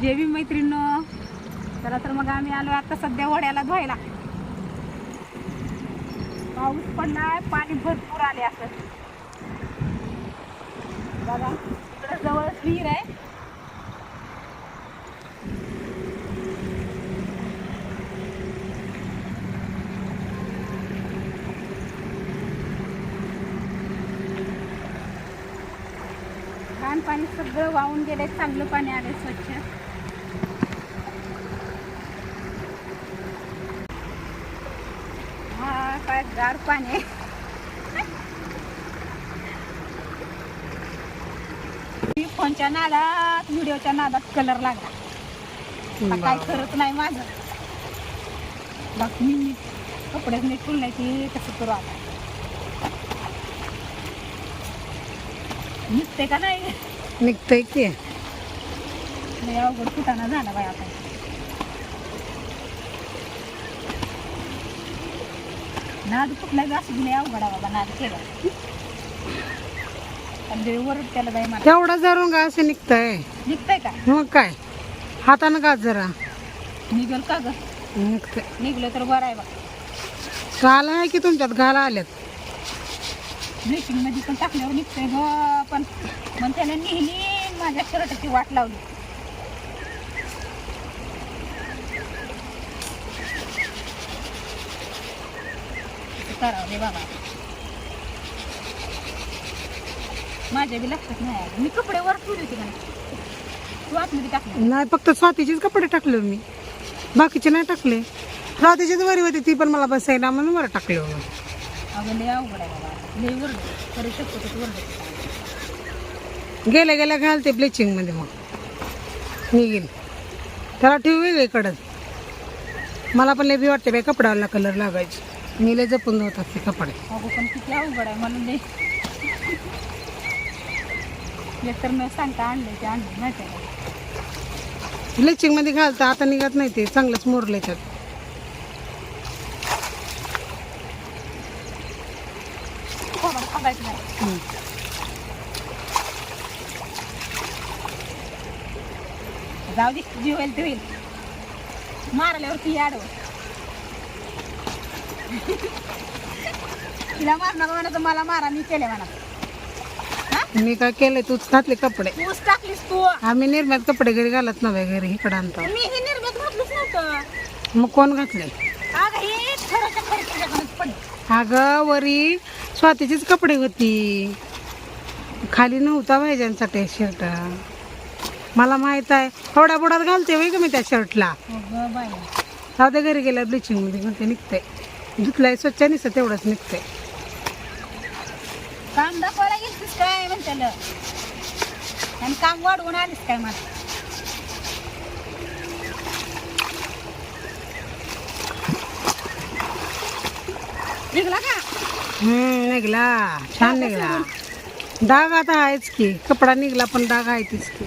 जे बी मैत्रिणीनं चला तर मग आम्ही आलो आता सध्या वड्याला धुवायला. पाऊस पडलाय पाणी भरपूर आले असं. बघा इकडं जवळच विहीर आहे. घाण पाणी सगळं वाहून गेले चांगलं पाणी आले स्वच्छ. गार पाणी. आहे मी फोनच्या नादात व्हिडिओच्या नादात कलर लागला. काय करत नाही माझं. बाकी मी कपडे नीट फुलण्याची कसं करू आता. निघते का नाही? निघतंय की. अवघड कुटाणा झाला बाय आता नाद कुठला बी असू दिले अवघड आहे बाबा नाद केला. पण देव वरड त्याला बाई मला तेवढा जरून का असं निघतंय. निघतंय का? मग काय? हातानं का जरा. निघल का ग? निघतंय. निघलं तर बरं आहे बा. घाला आहे की तुमच्यात घाला आल्यात? ब्लिचिंगमध्ये पण टाकल्यावर निघतंय ग पण मग त्याने नेहमी माझ्या शर्टाची वाट लावली. करावं रे बाबा. माझ्या बी लक्षात नाही आलं. मी कपडे वर ठेवली होती का? तू आतमध्ये टाकले नाही फक्त स्वातीचेच कपडे टाकले मी. बाकीचे नाही टाकले. स्वातीचीच वरी होती ती पण मला बसायला म्हणून वर टाकले हो. अगं लय अवघड आहे बाबा. लय वरड. करू शकतो तू वरड गेल्या गेल्या घालते ब्लिचिंगमध्ये मग. निघेल त्याला ठेव वेगळीकडं. मला पण लय भी वाटते बाई कपड्याला कलर लागायचे. मी लय जपून होतात ते कपडे. अगो पण किती अवघड आहे म्हणून एक तर न सांगता आणले ते आणले माहिती आहे का? ब्लिचिंगमध्ये घालता आता निघत नाही ते चांगलंच मोरले त्यात. नाही. जाऊ दे जी होईल ते होईल. मारल्यावर ती आडव तिला मारणार म्हणत मला मारा मी केले म्हणत मी काय केलंय? तूच घातले कपडे. तूच टाकलीस तू. आम्ही निर्म्यात कपडे घरी घालत नव्हे घरी इकडं आणतो. मी हे निर्मित घातलंच नव्हतं. मग कोण घातले अगं हे खरंच्या खरं तुझ्याकडूनच पडलं अगं वरी स्वातीचीच कपडे होती. खाली नव्हता भाज्यांसाठी शर्ट मला माहीत आहे थोड्या बुडात घालते वय का मी त्या शर्टला अगं बाई. घरी गेल्या ब्लिचिंगमध्ये म्हणते निघते. धुतलाय स्वच्छ निसतं तेवढंच निघते काम दाखवायला गेलतीस काय म्हणतेल? आणि काम वाढवून आलीस काय मला? निघला का? हम्म निघला. छान निघला. डाग आता आहेच की. कपडा निघला पण डाग आहे तीच की.